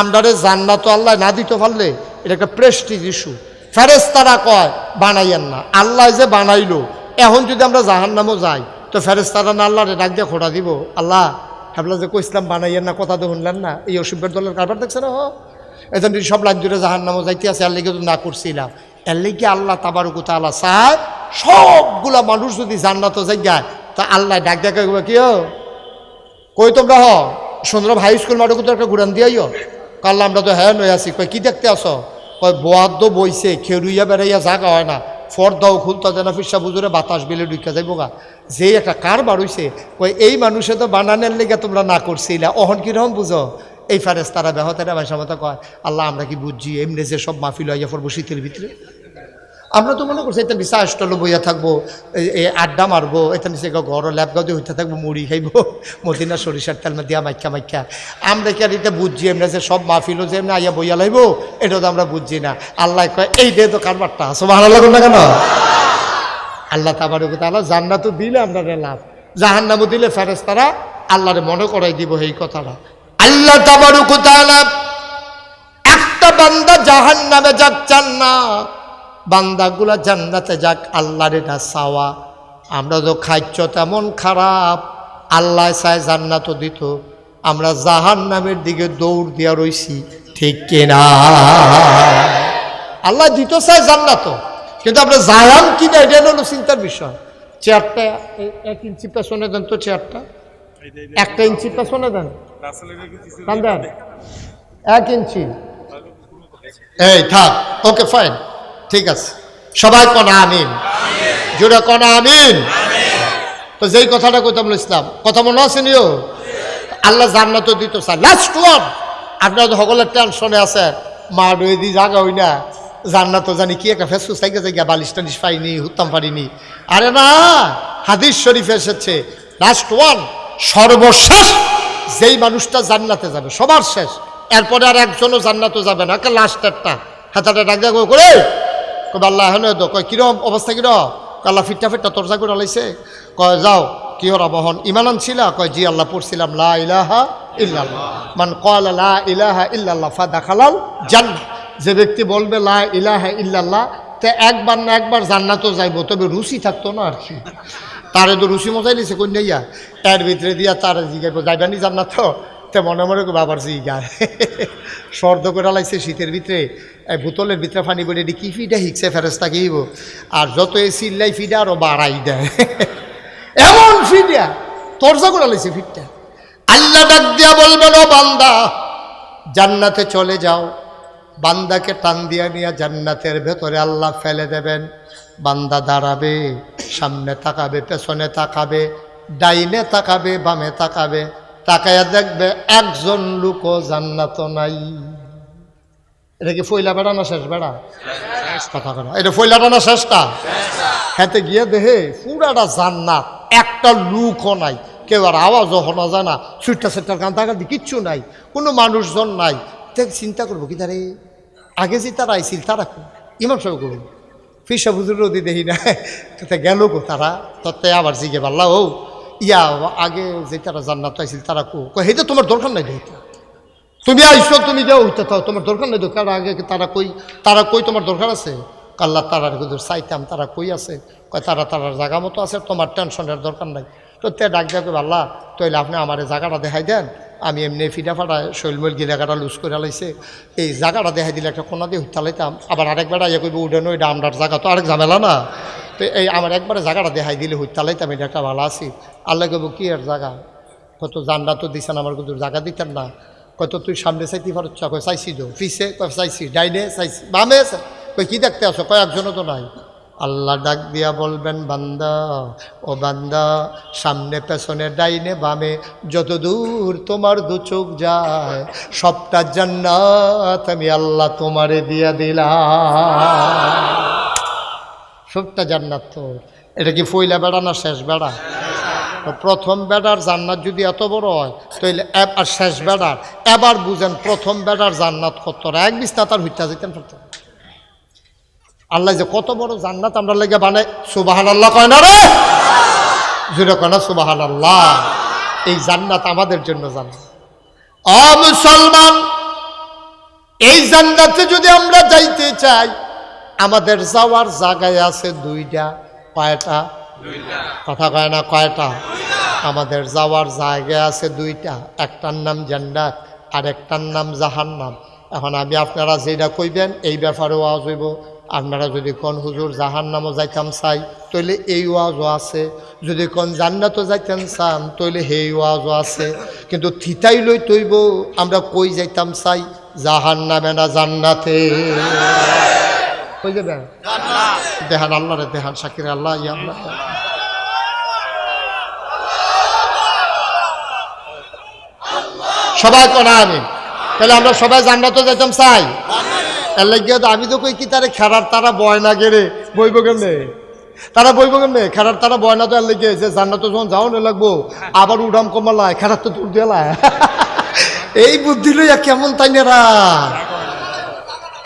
আমরারে জান্নাত আল্লাহ না দিতে পারলে এটা একটা প্রেস্টিজ ইস্যু ফেরেস্তারা কয়, বানাইয়েন না। আল্লাহ যে বানাইলো, এখন যদি আমরা জাহান নামও যাই, তো ফেরেস্তারা না আল্লাহরে ডাক দিয়ে খোটা দিব। আল্লাহ হাবলা যে কইসলাম বানাইয়েন না, কথা তো শুনলেন না। এই অসুখের দলের কারবার দেখছে না এখন যদি সব লাইন জুড়ে জাহান নামও যাইতে আছে লেগে তো না করছিলাম। এর লেগে আল্লাহ তাবারুকু তাআলা চায়, সবগুলা মানুষ যদি জান্নাত যাই যায়, তা আল্লাহ ডাক ডাকে কি হো কই তোমরা হ সুন্দর হাই স্কুল মাঠে তো একটা ঘুরান দিয়াইও কাল আমরা তো হ্যাঁ নয় আছি। কি দেখতে আসো কয় বোয়াদ্দ বইছে খেরুইয়া বেড়াইয়া জাগা হয় না। ফর্দাও খুলতা যেন ফিরসা বুজুরে বাতাস বেলে ঢুকে যাইব গা যে একটা কার বার হইছে কই এই মানুষে তো বানানের লেগে তোমরা না করছিলা অহন কীরকম বুঝো এই ফারেস তারা ব্যাহতেরা ভাই সমতা কয়, আল্লাহ, আমরা কি বুঝছি এমনি যে সব মাহফিল হইয়া পড়ব শীতের ভিতরে? আমরা তো মনে করছি এটা বিশা স্টল বইয়া থাকব আড্ডা মারবো এটা নিচে ঘর গাও দিয়ে হইতে থাকব, মুড়ি খাইবো, মদিনা সরিষার তেল দিয়া মাইকা মাইকা। আমরা কি আর এটা বুঝছি? আমরা যে সব মাহফিলও যে এমনি আইয়া বইয়া লাইবো, এটা তো আমরা বুঝছি না। আল্লাহ কয়, এই দে তো কারবারটা। আসো ভালো লাগুন না কেন? আল্লাহ তাবারুক তাআলা জান্নাতও দিলে আপনার লাভ। জাহান্নামও দিলে ফেরেস তারা আল্লাহরে মনে করাই দিব এই কথাটা। আল্লাহ তাবারুক তাআলা একটা বান্দা জাহান্নামে যাক চান না। বান্দাগুলা জান্নাতে যাক, আল্লাহর এটা চাওয়া। আমরা তো খাচ্ছ তেমন খারাপ। আল্লাহ চায় জান্নাতও দিত। আমরা জাহান নামের দিকে দৌড় দিয়া রইছি, ঠিক কিনা আল্লাহ দিত চায় জান্নাতও। কিন্তু আমরা জাহান কিনা এটা হলো চিন্তার বিষয়। চেয়ারটা এক ইঞ্চি পেছনে দেন তো চেয়ারটা। একটা ইঞ্চি পেছনে দেন। এক ইঞ্চি। এই, থাক। Okay, fine. ঠিক আছে। সবাই কনা আমিন। জোরে কনা আমিন। তো যেই কথাটা কইতাম ইসলাম, কথা মনে আছে নিও? আল্লাহ জান্নাত দিত স্যার লাস্ট ওয়ান আপনার সকলের টেনশনে আছে, মা ডয়ে জাগা হই না। জান্নাত জানি কি একটা ফেসু সাইকে জায়গা বালিশ টালিশ পাইনি হুত্তাম পারিনি। আরে না, হাদিস শরীফ এসেছে লাস্ট ওয়ান সর্বশেষ যেই মানুষটা জান্নাতে যাবে, সবার শেষ। এরপরে আর একজনও জান্নাতে যাবে না কে লাস্টেরটা হাতাটা ডাক করে কবে আল্লাহ হেন তো, কয়, কিরম অবস্থা কিরম আল্লাহ ফিটটা ফিটটা তরজা করে লাইছে কয়, যাও, কি ওরা বহন ইমান আনছিলা? কয়, জি, আল্লাহ পড়ছিলাম লা ইলাহা ইল্লাল্লাহ। মান কয়লা লা ইলাহা ইল্লাল্লাহ ফা দাখালাল জান্নাত যে ব্যক্তি বলবে লা ইলাহা ইল্লাল্লাহ, তে একবার না একবার জান্নাতও যাইব, তবে রুচি থাকতো না আর কি। তারে তো রুচি মজাই নিছে কন্যাইয়া এর ভিতরে দিয়া তার জিগাইব, যাইবানি জান্নাত? তো মনে মনে বাবার আবার জিগায় সর্দ করে লাইছে শীতের ভিতরে, এই বোতলের ভিতরে পানি বলে এটি কি ফিডা হিকছে ফেরস্তা গিয়েব আর যত এ সিল্লাই ফিডা আরও বাড়াই দেয়। এমন ফিডা, তরজা করে লাইছে ফিটটা আল্লাহ ডাক দিয়া বলবেন ও বান্দা, জান্নাতে চলে যাও। বান্দাকে টান দিয়া নিয়ে জান্নাতের ভেতরে আল্লাহ ফেলে দেবেন। বান্দা দাঁড়াবে, সামনে তাকাবে, পেছনে তাকাবে, ডাইনে তাকাবে, বামে তাকাবে। তাকায়া দেখবে একজন লোকও জান্নাত নাই। এটা কি ফইলা বেড়া না শেষ বেড়া? কথা এটা ফইলাটা না শেষটা? হেতে গিয়ে দেহে পুরাটা জান্নাত, একটা লুকও নাই। কেউ আর আওয়াজও শোনা যায় না। সুইটটা সেটটার কান্দাকান্দি, কিচ্ছু নাই। কোনো মানুষজন নাই। দেখ চিন্তা করব কি তারে? আগে যে তারা আইছিল, তারা কো? ইমাম সাহেব করব ফিসা বুজুর রদি দেখি না। গেল গো তারা? তত্ত্বে আবার জিগে পারলা, ও ইয়া, আগে যে তারা জান্নাত আইছিল তারা কো হেতে তোমার দরকার নাই দেখতে তুমি আইসো, তুমি যাও, হইতে থাও, তোমার দরকার নাই দরকার আগে তারা কই তারা কই তোমার দরকার আছে? কাল্লা তারার কিন্তু চাইতাম, তারা কই আছে? কয়, তারা তারার জায়গা মতো আছে, তোমার টেনশনের দরকার নাই। তো তে ডাক যাবে আল্লাহ তৈলে আপনি আমার জায়গাটা দেখাই দেন। আমি এমনি ফিডা ফাটা শৈলমৈল গিয়ে জায়গাটা লুজ করে লাইছে। এই জায়গাটা দেখাই দিলে একটা কোনা দিয়ে হইতে লাইতাম। আবার আরেকবার ইয়ে করব উডেন ওইটা আমরার জায়গা তো আরেক ঝামেলা না। তো এই আমার একবারে জায়গাটা দেখাই দিলে হইতে লাইতাম এটা একটা ভালো আছি। আল্লাহ কইব, কি আর জায়গা? কত জান্না তো দিছেন আমার কিন্তু জায়গা দিতেন না। কত তুই সামনে চাইতে পারছ কয় চাইছি তো, পিছে, কয় চাইছি, ডাইনে চাইছি, বামে চা- কই কি দেখতে আসো কয় একজনও তো নাই। আল্লাহ ডাক দিয়া বলবেন, বান্দা, ও বান্দা, সামনে, পেছনে, ডাইনে, বামে, যত দূর তোমার দু চোখ যায়, সবটা জান্নাত আমি আল্লাহ তোমারে দিয়া দিলাম। সবটা জান্নাত তোর এটা কি ফইলা বেড়া না শেষ বেড়া? তো প্রথম বেড়ার জান্নাত যদি এত বড় হয় তাহলে আর শেষ বেড়ার, এবার বুঝেন প্রথম বেড়ার জান্নাত কত। এক বিছনা তার হইতা যেতেন পারতেন আল্লাহ যে কত বড় জান্নাত আমরা লেগে বানাই সুবাহান আল্লাহ কয় না রে? জুড়ে কয় না সুবাহান আল্লাহ এই জান্নাত আমাদের জন্য জান্নাত। অ মুসলমান, এই জান্নাতে যদি আমরা যাইতে চাই আমাদের যাওয়ার জায়গায় আছে দুইটা কয়টা? কথা কয় না কয়টা? আমাদের যাওয়ার জায়গা আছে দুইটা একটার নাম জান্নাত আর একটার নাম জাহান্নাম। এখন আমি আপনারা যেটা কইবেন এই ব্যাপারে ওয়াজ হইব। আপনারা যদি কোন হুজুর জাহান নামও যাইতাম চাই তইলে এই ওয়াজও আছে। যদি কোন জান্নাতও যাইতাম চান তইলে সেই ওয়াজও আছে। কিন্তু থিতাই লই তৈব আমরা কই যাইতাম চাই? জাহান্নামে না জান্নাতে। কই যাবেন দেহান আল্লাহ রে দেহান শাকির আল্লাহ, ইয়া আল্লাহ। সবাই করা আমি। তাহলে আমরা সবাই জান্নাতও যেতাম, চাই। এর লাগিয়ে আমি তো কই কি, তারে খেলার তারা বয় না গেলে বইব কেমনে? তারা বইব কেমনে? খেলার তারা বয় না তো এর লেগে যে জান্নাত যখন যাও না লাগবো, আবার উড়াম কমালায়, খেলার তো দূর দিলায় এই বুদ্ধি লইয়া কেমন তাই নেরা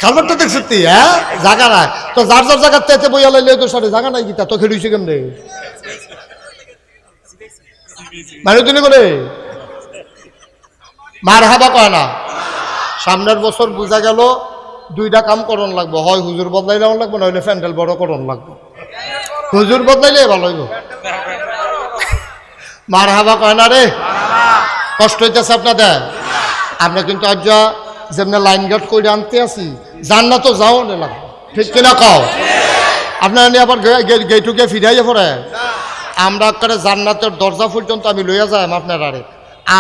খালবারটা দেখছি তুই হ্যাঁ? জাগা নাই। তো যার যার জায়গার তেতে বইয়া লাইলে তো সারে জাগা নাই গীতা তো? খেলুইছে কেমনে? মানে তুমি করে মার হাবা কয় না। সামনের বছর বোঝা গেল দুইটা কাম করণ লাগবো। হয় হুজুর বদলাইলে লাগবে নইলে প্যান্ডেল বড় করণ লাগবে। হুজুর বদলাইলে ভালো হইব। মার হাবা কয় না রে? কষ্ট হইতেছে আপনাদের? আপনি কিন্তু আজ যেমনি লাইন গার্ড করে আনতে আছি যান না তো যাও না লাগবে। ঠিক কিনা কও? আপনারা আবার গেটুকে ফিরাইয়া পড়ে। আমরা করে জান্নাতের দরজা পর্যন্ত আমি লইয়া যাই আপনার আরে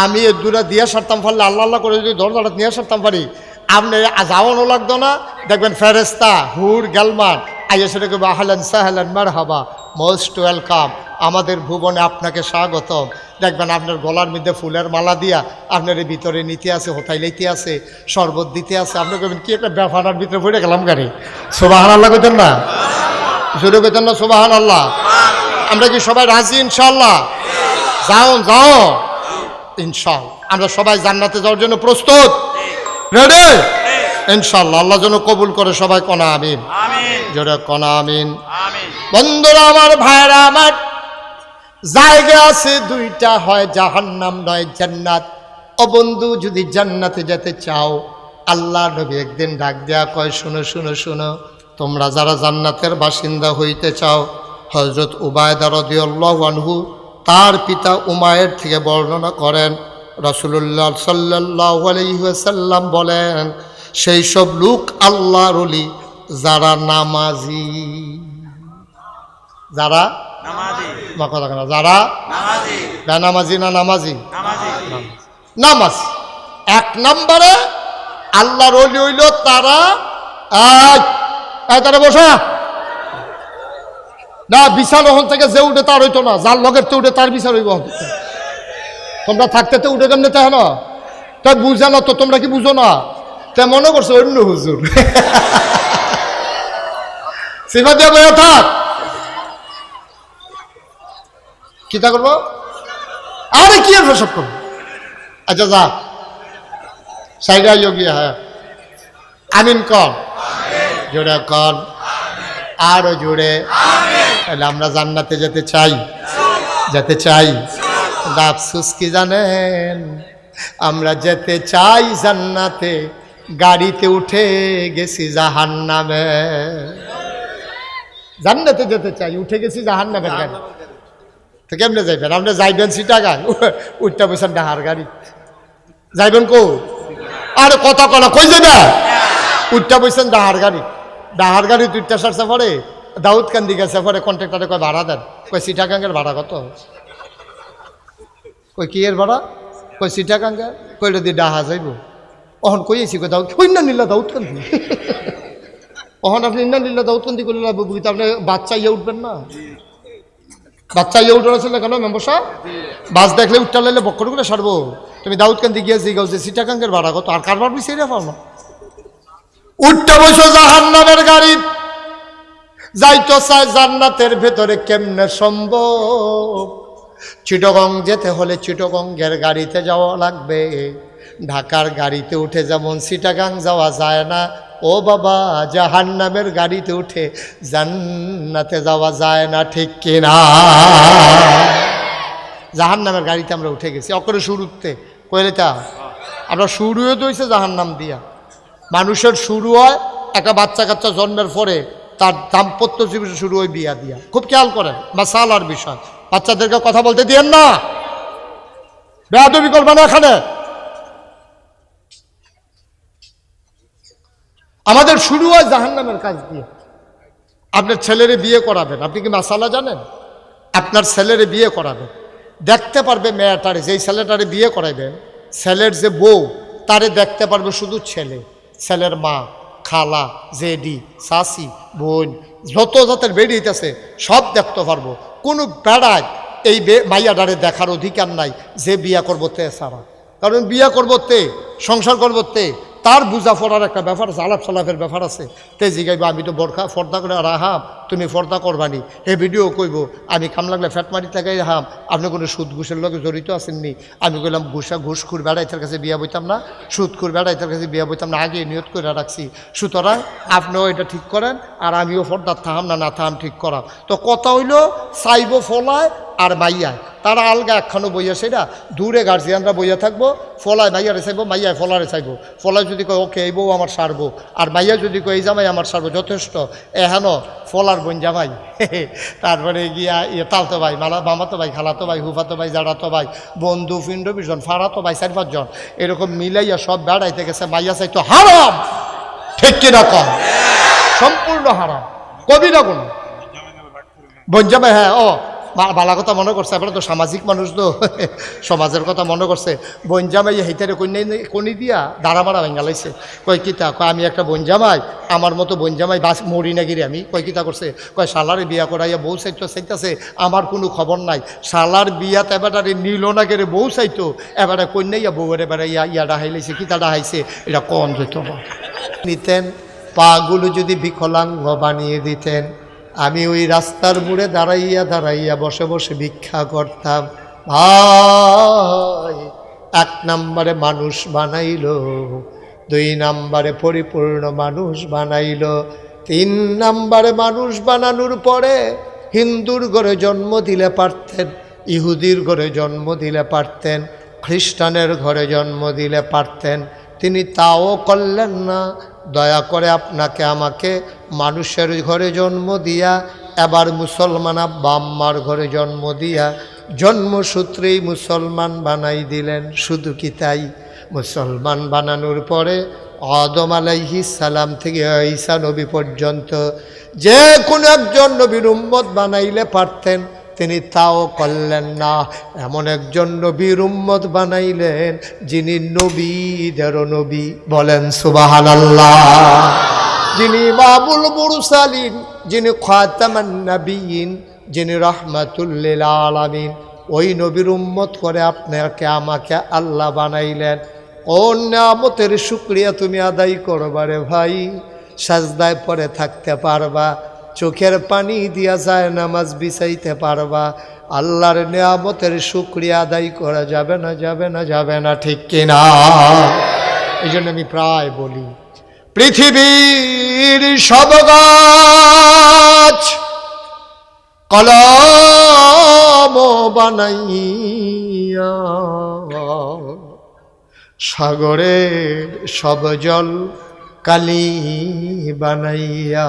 আমি এ দূরে দিয়ে সারতাম পারলে আল্লাহ আল্লাহ করে যদি দরজাটা নিয়ে সারতাম পারি, আপনি যাওয়ানো লাগতো না। দেখবেন ফেরেস্তা হুর, গেলমান, আইয়া সেটা কেবো আহলেন সাহেলেন মার হাবা মোস্ট ওয়েলকাম। আমাদের ভুবনে আপনাকে স্বাগত দেখবেন আপনার গলার মধ্যে ফুলের মালা দিয়া আপনার এই ভিতরে নিতে আছে হোতাই লইতে আছে শরবত দিতে আছে। আপনি কবেন কি একটা ব্যাপার ভিতরে পড়ে গেলাম গাড়ি সোবাহান আল্লাহ কইতেন না? জোরে কইতেন না সোবাহান আল্লাহ আমরা কি সবাই রাজি ইনশাল্লাহ যাও যাও। ইনশাল আমরা সবাই জান্নাতে যাওয়ার জন্য প্রস্তুত। রেডি ইনশাল্লাহ আল্লাহ যেন কবুল করে সবাই কনা আমিন। জোরে কনা আমিন। আমিন। বন্ধুরা আমার ভাইরা আমার জায়গা আছে, দুইটা হয় জাহান্নাম, নয় জান্নাত। ও বন্ধু, যদি জান্নাতে যেতে চাও, আল্লাহ নবী একদিন ডাক দেয়া কয়, শুনো শুনো শুনো, তোমরা যারা জান্নাতের বাসিন্দা হইতে চাও হজরত উবায়দা রদিউল্লাহ আনহু তার পিতা উমায়ের থেকে বর্ণনা করেন। রসুল্লাহ সাল্লাহ আলহিহাসাল্লাম বলেন, সেই সব লোক আল্লাহর যারা নামাজি, যারা নামাজি। আমার কথা কেন যারা নামাজি। না নামাজি? নামাজি। নামাজ। এক নম্বরে আল্লাহর অলি হইল তারা আয়, আয় তারা বসা। না বিশাল ওখান থেকে যে উঠে তার হইতো না যার লগের তো উঠে তার বিচার হইব। তোমরা থাকতে তো উঠে কেমনে তাই না? তাই বুঝে না তো তোমরা কি বুঝো না? তাই মনে করছ অন্য হুজুর। সিফা দিয়ে বইয়া থাক। কি তা করব? আরে কি আর সব করব? আচ্ছা যা। সাইডে গিয়ে হ্যাঁ। আমিন কর। জোরে কর। আরও জোরে। তাহলে আমরা জান্নাতে যেতে চাই। যেতে চাই। আফসুস কি জানেন? আমরা যেতে চাই জান্নাতে। গাড়িতে উঠে গেছি জাহান নামে জান্নাতে যেতে চাই। উঠে গেছি জাহান নামের গাড়ি। তো কেমনে যাইবেন? আপনি যাইবেন সিটাগান উঠতে বসেন ডাহার গাড়ি। যাইবেন কো? আরে কথা কলা কই যাবে উঠতে বসেন ডাহার গাড়ি। ডাহার গাড়ি দুইটা সারছে পরে, দাউদ কান্দি গেছে পরে কন্ট্রাক্টারে কয় ভাড়া দেন। কই সিটাগাঙ্গের ভাড়া কত? কই কি এর ভাড়া কই সিটাগাঙ্গা কইলে দি ডাহা যাইব। অহন কই আছি কই দাউদ, কই না নিলা দাউদ কান্দি? অহন আপনি না নিলা দাউদ কান্দি করলে বুঝতে আপনি বাচ্চা ইয়ে উঠবেন না? বাচ্চা ইয়ে উঠে ছিল কেন, মেম্বার বাস দেখলে উঠটা লাইলে বক্কর করে সারবো। তুমি দাউদ কান্দি গিয়ে জিগাও যে সিটাকাঙ্গের ভাড়া কত, আর কারবার বিষয় পাও না। উঠতে বসো জাহান নামের গাড়ি। যাইতো চাই জান্নাতের ভেতরে কেমনে সম্ভব? চিটগং যেতে হলে চিটগঙ্গের গাড়িতে যাওয়া লাগবে। ঢাকার গাড়িতে উঠে যেমন সিটাগাং যাওয়া যায় না ও বাবা জাহান নামের গাড়িতে উঠে জান্নাতে যাওয়া যায় না, ঠিক কিনা? জাহান নামের গাড়িতে আমরা উঠে গেছি। অকরে সুর উঠতে কইলে তা? আমরা শুরুও তো হয়েছে দিয়া। মানুষের শুরু হয়, একটা বাচ্চা কাচ্চা জন্মের পরে তার দাম্পত্য জীবন শুরু হয় বিয়া দিয়া। খুব খেয়াল করেন, মাসালার বিষয়। বাচ্চাদেরকে কথা বলতে দিয়েন না। বেয়াদবি করবে না এখানে। আমাদের শুরু হয় জাহান্নামের কাজ দিয়ে। আপনার ছেলেরে বিয়ে করাবেন। আপনি কি মাসালা জানেন? আপনার ছেলেরে বিয়ে করাবেন। দেখতে পারবে মেয়েটারে, যেই ছেলেটারে বিয়ে করাইবেন, ছেলের যে বউ, তারে দেখতে পারবে শুধু ছেলে। ছেলের মা, খালা, জেডি শাসি বোন, যত জাতের বেরিয়েছে সব দেখতে পারব। কোনো বেড়ায় এই মাইয়াডারে দেখার অধিকার নাই যে বিয়া করব তে সারা। কারণ বিয়া করব তে, সংসার করব তে তার বুঝা পড়ার একটা ব্যাপার আছে আলাপ সালাপের ব্যাপার আছে। তে জিগাইব, আমি তো বরখা ফর্দা করে রাহাম তুমি ফর্দা করবানি। হে ভিডিও কইব, আমি কাম লাগলে ফ্যাট মারি থেকে হাম আপনি কোনো সুদ ঘুষের লগে জড়িত আছেননি? আমি কইলাম, ঘুষা ঘুষখুর বেড়াইতের কাছে বিয়া বইতাম না সুদ সুদখুর বেড়াইতের কাছে বিয়া বইতাম না, আগে নিয়ত করে রাখছি। সুতরাং আপনিও এটা ঠিক করেন, আর আমিও ফর্দার থাহাম না না থাহাম ঠিক করাম। তো কথা হইল, চাইব ফলায় আর মাইয়ায় তারা আলগা একখানো বইয়া সেটা দূরে গার্জিয়ানরা বইয়া থাকব, ফলায় মাইয়ারে চাইব, মাইয়ায় ফলারে চাইব। ফলায় যদি কয়, ওকে, এই বউ আমার সারবো। আর মাইয়া যদি কয়, এই জামাই আমার সারবো। যথেষ্ট। এহেন ফলার বোন জামাই। তারপরে গিয়া ইয়ে তালতো ভাই, মালা, মামাতো ভাই, খালাতো ভাই, হুফাতো ভাই, জাড়াতো ভাই, বন্ধু, ফিন্ড বিজন ফাড়াতো ভাই, চার পাঁচজন। এরকম মিলাইয়া সব বেড়াইতে গেছে, মাইয়া চাইতো হারাম। ঠিক কিনা কম? সম্পূর্ণ হারাম। কবি না কোনো বঞ্জামে হ্যাঁ ও। বালা কথা মনে করছে এবার তো সামাজিক মানুষ তো সমাজের কথা মনে করছে বনজামাই হেইতারে কন্যাই কনি দিয়া দাঁড়া মারা ভেঙ্গা কয়, কিতা, কয়, আমি একটা বনজামাই আমার মতো বনজামাই বাস মরি না গিরি আমি। কয়, কিতা করছে কয় শালারে বিয়া করাইয়া বউ চাইতো চাইতেছে আমার কোনো খবর নাই। শালার বিয়াত এবারে নিল না গেলে বউ চাইতো এবারে কন্যাইয়া বউয়ের এবারে ইয়া ইয়া ডাহাই লাইছে কিতা ডাহাইছে এটা কন যেত নিতেন, পাগুলো যদি বিকলাঙ্গ বানিয়ে দিতেন আমি ওই রাস্তার মোড়ে দাঁড়াইয়া দাঁড়াইয়া বসে বসে ভিক্ষা করতাম। ভাই, এক নম্বরে মানুষ বানাইল, দুই নম্বরে পরিপূর্ণ মানুষ বানাইল। তিন নম্বরে মানুষ বানানোর পরে হিন্দুর ঘরে জন্ম দিলে পারতেন, ইহুদির ঘরে জন্ম দিলে পারতেন, খ্রিস্টানের ঘরে জন্ম দিলে পারতেন। তিনি তাও করলেন না দয়া করে আপনাকে আমাকে মানুষের ঘরে জন্ম দিয়া, এবার মুসলমান আব্বা আম্মার ঘরে জন্ম দিয়া জন্মসূত্রেই মুসলমান বানাই দিলেন। শুধু কি তাই? মুসলমান বানানোর পরে আদম আলাইহি সালাম থেকে ঈসা নবী পর্যন্ত যে কোনো একজন নবীর উম্মত বানাইলে পারতেন। তিনি তাও করলেন না। এমন একজন নবীর উম্মত বানাইলেন, যিনি নবীদেরও নবী বলেন সুবাহান আল্লাহ যিনি বাবুল মুরসালিন, যিনি খাতামান নবীন যিনি রহমাতুল্লিল আলামিন। ওই নবীর উম্মত করে আপনাকে, আমাকে আল্লাহ বানাইলেন। কোন নামতের শুক্রিয়া তুমি আদায় করবারে ভাই? সাজদায় পরে থাকতে পারবা। চোখের পানি দিয়া যায়, নামাজ বিছাইতে পারবা। আল্লাহর নিয়ামতের শুক্রিয়া আদায় করা যাবে না যাবে না যাবে না, ঠিক কিনা? এই জন্য আমি প্রায় বলি, পৃথিবীর সব গাছ কলম বানাইয়া, সাগরের সব জল কালি বানাইয়া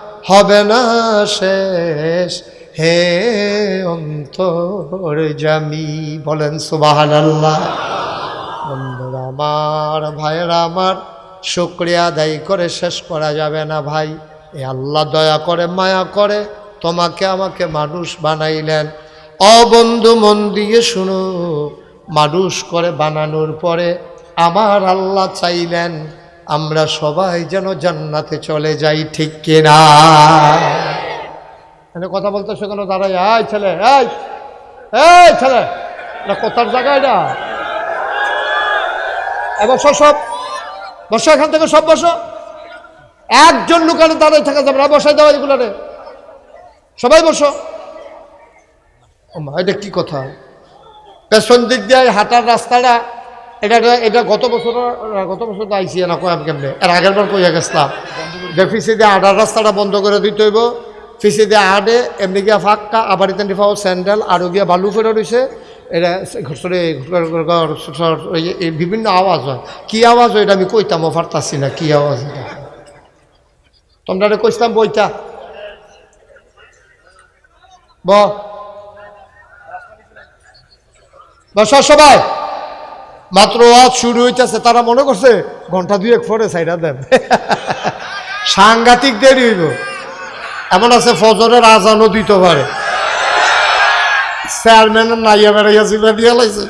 হবে না শেষ। হে অন্তর জামি, বলেন সুবাহান আল্লাহ আমার, ভাইয়েরা আমার, শুক্রিয়া আদায় করে শেষ করা যাবে না ভাই। এ আল্লাহ দয়া করে, মায়া করে তোমাকে আমাকে মানুষ বানাইলেন। অবন্ধু মন দিয়ে শুনো, মানুষ করে বানানোর পরে আমার আল্লাহ চাইলেন আমরা সবাই যেন জান্নাতে চলে যাই, ঠিক কিনা? এখানে কথা বলতে সেখানে দাঁড়াই এই ছেলে এই ছেলে, এটা কোথার জায়গা এটা? এ বসো সব, বসো এখান থেকে, সব বসো। একজন লোকালে দাঁড়াই থাকা যাবে না বসাই দেওয়া এগুলারে। সবাই বসো। এটা কি কথা? পেছন দিক দিয়ে হাঁটার রাস্তাটা এটা এটা- গত বছর গত বছর তো আইসি না কয়াম কেমনে? এর আগের বার কইয়া গেছিলাম। যে ফিসে দিয়ে রাস্তাটা বন্ধ করে দিতে হইব। ফিসে দিয়ে হাঁটে এমনি গিয়া ফাঁকা আবার ইতেন ফাও স্যান্ডেল গিয়া বালু ফেরে রয়েছে এটা বিভিন্ন আওয়াজ হয়। কি আওয়াজ হয় এটা আমি কইতাম পারতাছি না, কি আওয়াজ এটা। তোমরা এটা কইতাম বইটা। ব, সবাই। মাত্র ওয়াজ শুরু হইতেছে, তারা মনে করছে, ঘণ্টা দুয়েক পরে সাইডা দেন। সাংঘাতিক দেরি হইব। এমন আছে, ফজরের আজানও দিতে পারে। নাইয়া বেড়াইয়া জিবা দিয়া লাইছে।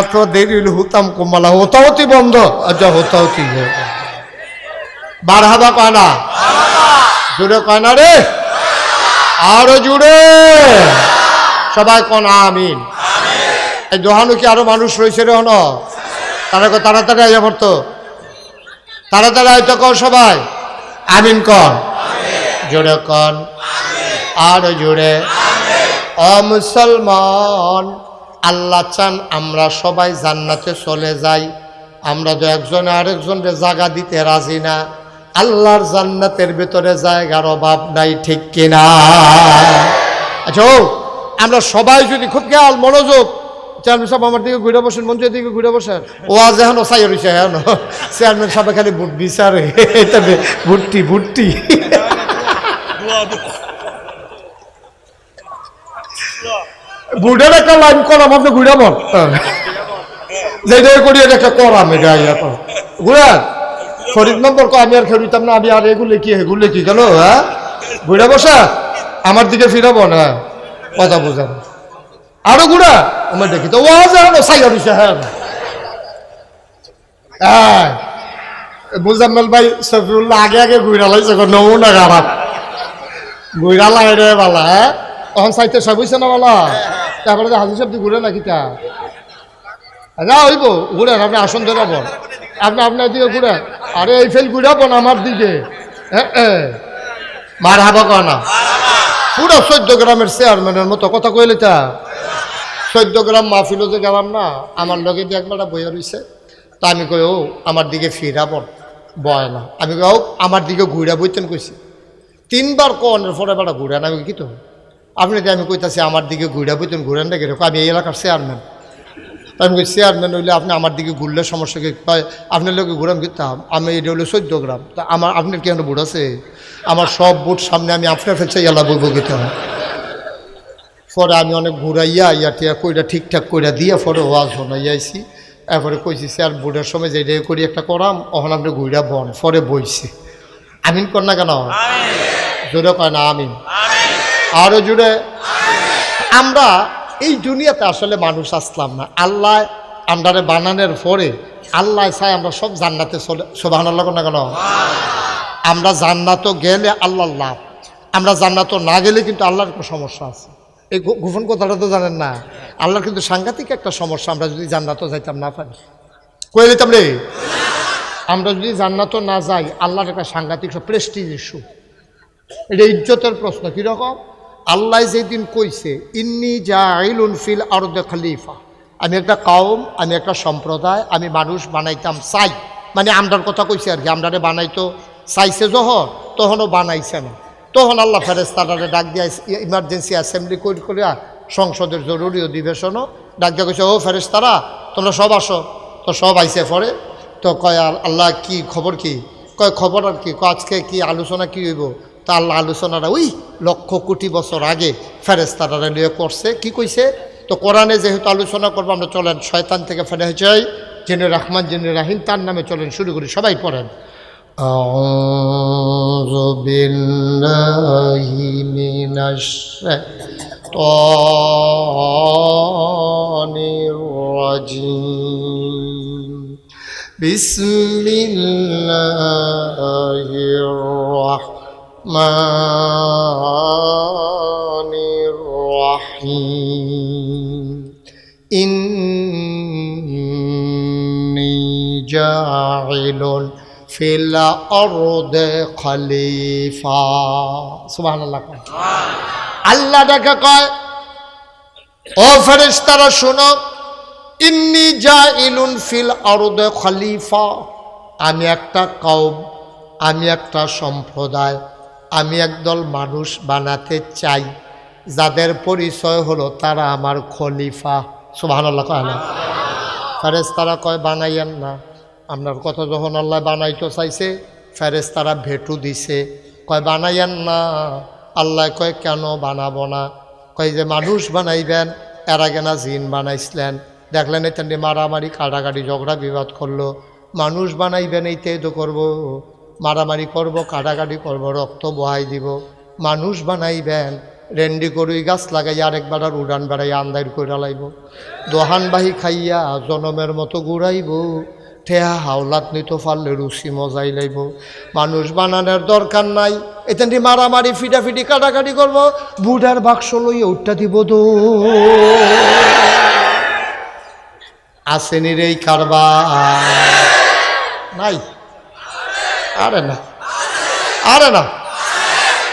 এত দেরি হইলে, হুতাম কমালা হতাহতি বন্ধ। আচ্ছা হতাহতি বার হাবা কয় না? জুড়ে কয় না রে? আরও জুড়ে সবাই কন, আমিন। এই দোহানো কি আরও মানুষ রয়েছে রে হন? তারা তাড়াতাড়ি আইয়া পড়তো। তাড়াতাড়ি আইতো কর সবাই। আমিন কন জোরে কন আরও জোরে। অ মুসলমান, আল্লাহ চান আমরা সবাই জান্নাতে চলে যাই। আমরা তো একজন আরেকজনকে জায়গা দিতে রাজি না। আল্লাহর জান্নাতের ভেতরে জায়গার অভাব নাই, ঠিক কিনা? আচ্ছা আমরা সবাই যদি খুব খেয়াল মনোযোগ চেয়ারম্যান সাহেব আমার দিকে ঘুরে বসেন, মঞ্চের দিকে ঘুরে বসেন। ও আজ এখন সাই রয়েছে হ্যাঁ চেয়ারম্যান সাহেব খালি ভোট বিচারে তবে ভুট্টি ভুট্টি। বুড়ের একটা লাইন করাম আপনি ঘুরে বল। করি একটা করাম এটা ইয়া কর নম্বর আমি আর খেলিতাম না আমি আর, এগুলো কি এগুলো কি গেল হ্যাঁ? ঘুরে বসা। আমার দিকে ফিরাবো না কথা বোঝাবো। আরও ঘুরা আমার দেখি তো, ওয়াজ আর সাই হইছে হ্যাঁ। মুজাম্মেল ভাই সফিউল্লাহ আগে আগে ঘুরা লাইছে নমুনা খারাপ। ঘুরা লাগে রে বালা হ্যাঁ। তখন সাইতে সব হইছে না বালা? তারপরে হাজির সাহেব ঘুরে নাকি তা? না, হইব, ঘুরেন, আপনি আসন ধরাবন আপনি আপনার দিকে ঘুরেন। আরে, এই ফেল ঘুরাবন আমার দিকে। হ্যাঁ মার হাবা কনা পুরো চোদ্দ গ্রামের চেয়ারম্যানের মতো কথা কইলে তা? চোদ্দ গ্রাম মাহফিলও যে গেলাম না, আমার লগে দিয়ে একবার বইয়া রয়েছে তা আমি কই, ও, আমার দিকে ফিরাব বয় না। আমি কই আমার দিকে ঘুরা বইতেন কইছি। তিনবার কনের পরে বেড়া ঘুরেন, আমি কি তো? আপনি আমি কইতাছি, আমার দিকে ঘুরা বইতেন, ঘুরেন না আমি এই এলাকার চেয়ারম্যান তা আমি চেয়ারম্যান হইলে আপনি আমার দিকে ঘুরলে সমস্যা কি? কয় আপনার লোকে ঘুরাম কিতাম আমি এটা হলো চোদ্দ গ্রাম। তা আমার আপনার কেন বুট আছে? আমার সব বুট সামনে আমি আপনার ফেলছে এলা বইব কিতাম পরে আমি অনেক ঘুরাইয়া ইয়া টিয়া কইরা ঠিকঠাক কইরা দিয়া পরে ওয়াজ শোনাইয়াছি এরপরে কইছি স্যার বুটের সময় যে এটা করি একটা করাম ওখানে আপনি ঘুরা বন। পরে বইছে। আমিন কর না কেন? জোরে কয় না আমিন। আরও জুড়ে আমরা এই দুনিয়াতে আসলে মানুষ আসলাম না। আল্লাহ আন্ডারে বানানোর পরে আল্লাহ চাই আমরা সব জান্নাতে চলে সোবাহ না কেন? আমরা জান্নাত গেলে আল্লাহ লাভ। আমরা জান্নাত না গেলে কিন্তু আল্লাহর কোনো সমস্যা আছে। এই গোপন কথাটা তো জানেন না। আল্লাহর কিন্তু সাংঘাতিক একটা সমস্যা আমরা যদি জান্নাতও যাইতাম না পারি কয়ে দিতাম রে? আমরা যদি জান্নাতও না যাই, আল্লাহর একটা সাংঘাতিক প্রেস্টিজ ইস্যু এটা ইজ্জতের প্রশ্ন, কীরকম? আল্লাহ যেদিন কইছে, ইন্নি যা আইলুন ফিল আরদে খালিফা। আমি একটা কওম, আমি একটা সম্প্রদায়, আমি মানুষ বানাইতাম চাই। মানে আমরার কথা কইছে আর কি, আমরারে বানাইতো চাইছে যখন, তখনও বানাইছে না। তখন আল্লাহ ফেরেস্তারে ডাক দিয়া ইমার্জেন্সি অ্যাসেম্বলি করে করে সংসদের জরুরি অধিবেশনও ডাক দিয়া কইছে, ও ফেরেস্তারা তোমরা সব আসো। তো সব আইসে পরে তো কয়, আল্লাহ কি খবর কি? কয়, খবর আর কি আজকে কি আলোচনা কি হইব? তা আল্লাহ আলোচনাটা ওই লক্ষ কোটি বছর আগে ফেরেস্তারা নিয়ে করছে কি কইছে তো কোরআনে যেহেতু আলোচনা করবো আমরা চলেন শয়তান থেকে ফেলে যাই জেনে রহমান জেনে রাহিম তার নামে চলেন শুরু করি সবাই পড়েন أعوذ بالله من الشيطان الرجيم بسم الله الرحمن الرحيم إني جاعل ফিল অরদে খলিফা সুবহানাল্লাহ কয়। আল্লাহ ডাকে কয় ও ফেরেশতারা শোনো ইন্নি জাইলুন ফিল অরদে খলিফা আমি একটা কওম আমি একটা সম্প্রদায় আমি একদল মানুষ বানাতে চাই। যাদের পরিচয় হলো তারা আমার খলিফা। সুবহানাল্লাহ কয় না। ফেরেস তারা কয়, বানাইয়েন না। আপনার কথা যখন আল্লাহ বানাইতে চাইছে ফেরেস তারা ভেটু দিছে। কয়, বানাইয়েন না। আল্লাহ কয়, কেন বানাবো না? কয়, যে মানুষ বানাইবেন, এর আগে না জিন বানাইছিলেন। দেখলেন এই তেমনি মারামারি, কাটাকাটি, ঝগড়া, বিবাদ করল। মানুষ বানাইবেন, এইটাই তো করব। মারামারি করব, কাটাকাটি করব, রক্ত বহাই দিব। মানুষ বানাইবেন, রেন্ডি করুই গাছ লাগাই আরেকবার আর উড়ান বেড়াই আন্দাইর কইরা লাইব। দোহান বাহি খাইয়া জনমের মতো ঘুরাইব, ঠেহা হাওলাত নিতে পারলে রুচি মজাই লাইব। মানুষ বানানোর দরকার নাই এতেন মারামারি ফিটাফিটি কাটাকাটি করব বুড়ার বাক্স লইয়া উঠটা দিব দো আসেনি এই কারবার। নাই। আরে না। আরে না।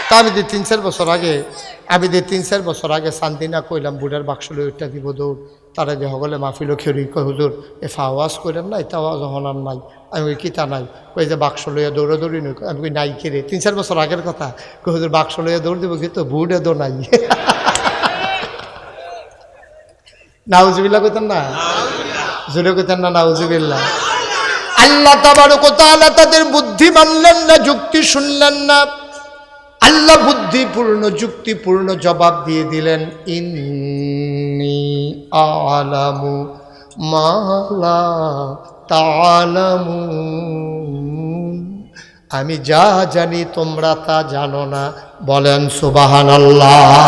তা আমি যে তিন চার বছর আগে আমি যে তিন চার বছর আগে শান্তি না কইলাম বুড়ার বাক্স লই ওইটা দিব দৌড়। তারা যে সকলে মাহফিল খেরি কয় হুজুর এ ফাওয়াজ করেন নাই তা আওয়াজ হন আর নাই। আমি ওই কিতা নাই? ওই যে বাক্স লইয়া দৌড়ে দৌড়ি নই। আমি কই নাই কেরে তিন চার বছর আগের কথা। কই হুজুর বাক্স লইয়া দৌড় দিব কিন্তু বুড়ে দো নাই। নাউজুবিল্লা কইতেন না? জোরে কইতেন না নাউজুবিল্লা আল্লাহ তাবারক ওয়া তাআলা তাদের বুদ্ধি মানলেন না, যুক্তি শুনলেন না। আল্লাহ বুদ্ধিপূর্ণ, যুক্তিপূর্ণ জবাব দিয়ে দিলেন, ইন্নি আলামু মালা তালামু আমি যা জানি তোমরা তা জানো না। বলেন সুবাহান আল্লাহ